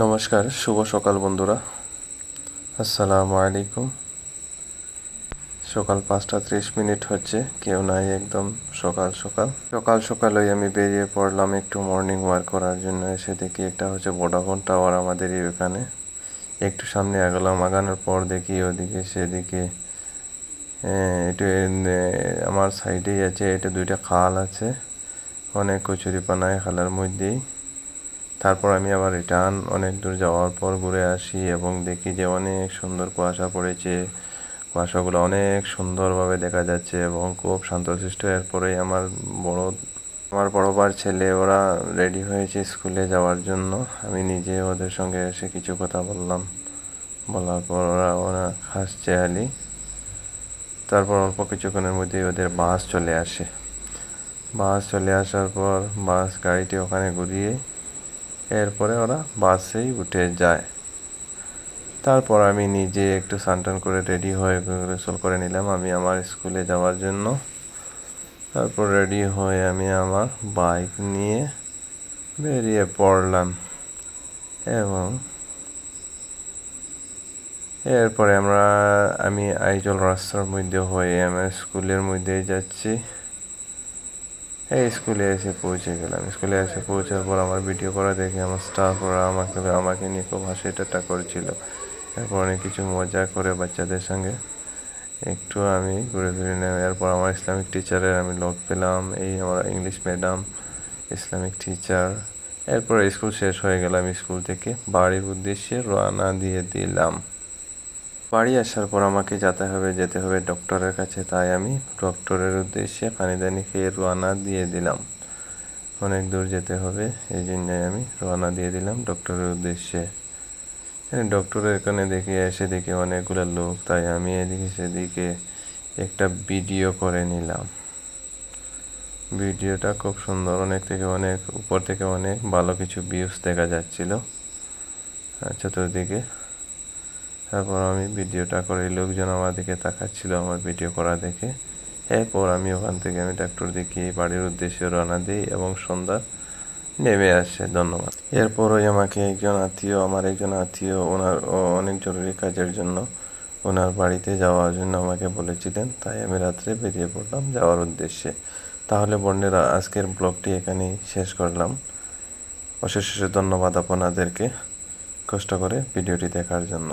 নমস্কার শুভ সকাল বন্ধুরা। আসসালামু আলাইকুম। সকাল পাঁচটা ত্রিশ মিনিট হচ্ছে কেউ নাই একদম সকাল সকাল। সকাল সকালই আমি বেরিয়ে পড়লাম একটু মর্নিং ওয়াক করার জন্য এসে দেখি একটা হচ্ছে ভোডাফোন টাওয়ার আমাদের এখানে একটু সামনে আগালাম আগানোর পর দেখি ওদিকে সেদিকে হ্যাঁ, এটা আমার সাইডেই আছে এটা দুইটা খাল আছে অনেক কচুরিপানায় খালের মধ্যেই। তারপর আমি আবার রিটার্ন অনেক দূর যাওয়ার পর ঘুরে আসি এবং দেখি যে অনেক সুন্দর কুয়াশা পড়েছে। কুয়াশাগুলো অনেক সুন্দরভাবে দেখা যাচ্ছে এবং খুব শান্তশিষ্ট এরপরেই আমার বড়, আমার বড়বার ছেলে, ওরা রেডি হয়েছে স্কুলে যাওয়ার জন্য। আমি নিজে ওদের সঙ্গে এসে কিছু কথা বললাম। বলার পর ওরা ওরা হাসছে আলি তারপর অল্প কিছুক্ষণের মধ্যেই ওদের বাস চলে আসে। বাস চলে আসার পর বাস গাড়িটি ওখানে ঘুরিয়ে এরপরে ওরা বাসেই উঠে যায়। তারপর আমি নিজে একটু সানটান করে রেডি হয়ে গোসল করে নিলাম আমি আমার স্কুলে যাওয়ার জন্য। তারপর রেডি হয়ে আমি আমার বাইক নিয়ে বেরিয়ে পড়লাম এবং এরপরে আমরা, আমি আইজল রাস্তার মধ্যে হয়ে আমার স্কুলের মধ্যেই যাচ্ছি। স্কুলে এসে পৌঁছে গেলাম। স্কুলে এসে পৌঁছার পর আমার ভিডিও করা দেখে আমার স্টাফরা আমাকে আমাকে নিয়ে খুব হাসি ঠাট্টা করেছিল। এরপর অনেক কিছু মজা করে বাচ্চাদের সঙ্গে একটু আমি ঘুরে ফিরে নেব এরপর আমার ইসলামিক টিচারের আমি লগ পেলাম। এই আমার ইংলিশ ম্যাডাম ইসলামিক টিচার এরপর স্কুল শেষ হয়ে গেলাম। স্কুল থেকে বাড়ির উদ্দেশ্যে রওনা দিয়ে দিলাম। বাড়ি আসার পর আমাকে যেতে হবে যেতে হবে ডক্টরের কাছে। তাই আমি ডক্টরের উদ্দেশ্যে পানিদানি খেয়ে রওনা দিয়ে দিলাম। অনেক দূর যেতে হবে, এই জন্যই আমি রওনা দিয়ে দিলাম ডক্টরের উদ্দেশ্যে। ডক্টরের এখানে দেখে, এসে দেখি অনেকগুলো লোক, তাই আমি এদিকে সেদিকে একটা ভিডিও করে নিলাম। ভিডিওটা খুব সুন্দর, অনেক থেকে অনেক, উপর থেকে অনেক ভালো কিছু ভিউস দেখা যাচ্ছিল। চতুর্দিকে তারপর আমি ভিডিওটা করে লোকজন আমার দিকে তাকাচ্ছিল আমার ভিডিও করা দেখে। এরপর আমি ওখান থেকে আমি ডাক্তার দেখিয়ে বাড়ির উদ্দেশ্যে রওনা দিই এবং সন্ধ্যা নেমে আসে, ধন্যবাদ। এরপরই আমাকে একজন আত্মীয়, আমার একজন আত্মীয়, ওনার অনেক জরুরি কাজের জন্য ওনার বাড়িতে যাওয়ার জন্য আমাকে বলেছিলেন, তাই আমি রাত্রে বেরিয়ে পড়লাম যাওয়ার উদ্দেশ্যে। তাহলে বন্যেরা আজকের ব্লগটি এখানেই শেষ করলাম। অশেষ ধন্যবাদ আপনাদেরকে কষ্ট করে ভিডিওটি দেখার জন্য।